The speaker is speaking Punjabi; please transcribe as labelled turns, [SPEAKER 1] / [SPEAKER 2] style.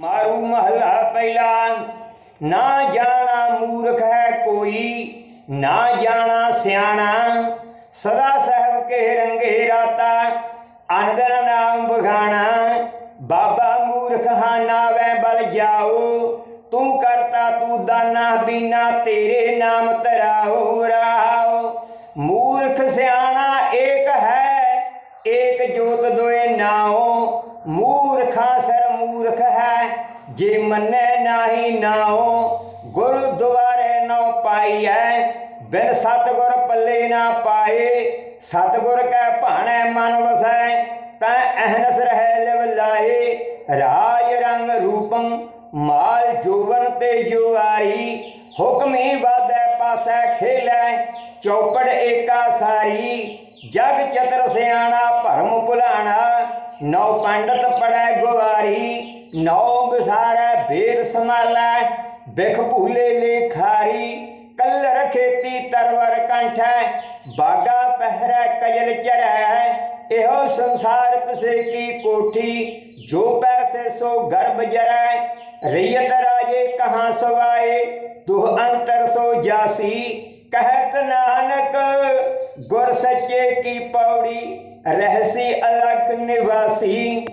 [SPEAKER 1] ਮਾਰੂ ਮਹਲਾ ਪਹਿਲਾ। ਨਾ ਜਾਣਾ ਮੂਰਖ ਹੈ ਕੋਈ, ਨਾ ਜਾਣਾ ਸਿਆਣਾ। ਸਦਾ ਸਹਿਬ ਕੇ ਰੰਗੇ ਰਾਤਾ ਅਨਦਰ ਨਾਮ ਬਖਾਣਾ ਬਾਬਾ ਮੂਰਖ ਹਾਂ ਨਾਵੇਂ ਬਲ ਜਾਓ, ਤੂੰ ਕਰਤਾ ਤੂੰ ਦਾਨਾ ਬੀਨਾ, ਤੇਰੇ ਨਾਮ ਤਰਾਓ ਰਾਓ। ਮੂਰਖ ਸਿਆਣਾ ਏਕ ਹੈ, ਏਕ ਜੋਤ ਦੋਏ ਨਾਉ ਮੂਰਖਾ ਸਰ ਮੂਰਖ ਹੈ, ਜੇ ਮੰਨੈ ਨਾਹੀ ਨਾਉ, ਗੁਰੂ ਦੁਆਰੇ ਨਉ ਪਾਈਐ, ਬਿਨ ਸਤਗੁਰ ਪੱਲੇ ਨਾ ਪਾਏ, ਸਤਗੁਰ ਕੈ ਭਾਣੈ ਮਨ ਵਸੈ, ਤੈ ਅਹਨਸ ਰਹਿ ਲਿਵ ਲਾਏ, ਰਾਜ ਰੰਗ ਰੂਪੰ ਮਾਲ ਜੋਵਨ ਤੇ ਜੁਆਰੀ, ਹੁਕਮੀ ਵਾਦੈ ਪਾਸੈ ਖੇਲੈ, ਚੌਪੜ ਏਕਾ ਸਾਰੀ, ਜਗ ਚਤਰ ਸਿਆਣਾ ਭਰਮ ਭੁਲਾਣਾ ਨੌ ਪੰਡਤ ਪੜੈ ਗੁਵਾਰੀ ਨੌ ਵਿਸਾਰੈ ਬੇਦ ਸਮਾਲੈ ਬਿਖ ਭੂਲੇ ਲੇਖਾਰੀ ਕੱਲ ਰਖੇਤੀ ਤਰਵਰ ਕੰਠੈ, ਬਾਗਾ ਪਹਿਰੈ ਕਜਲ ਚਰੈ, ਇਹੋ ਸੰਸਾਰ ਕਿਸੇ ਕੀ ਕੋਠੀ, ਜੋ ਪੈਸੇ ਸੋ ਗਰਭ ਜਰੈ ਰਈਤ ਰਾਜੇ ਕਹਾਂ ਸਵਾਏ, ਦੁਹ ਅੰਤਰ ਸੋ ਜਾਸੀ, ਕਹਿਤ ਨਾਨਕ ਗੁਰ ਸੱਚੇ ਕੀ ਪੌੜੀ ਰਹਿਸੀ ਅਲਖ ਨਿਵਾਸੀ।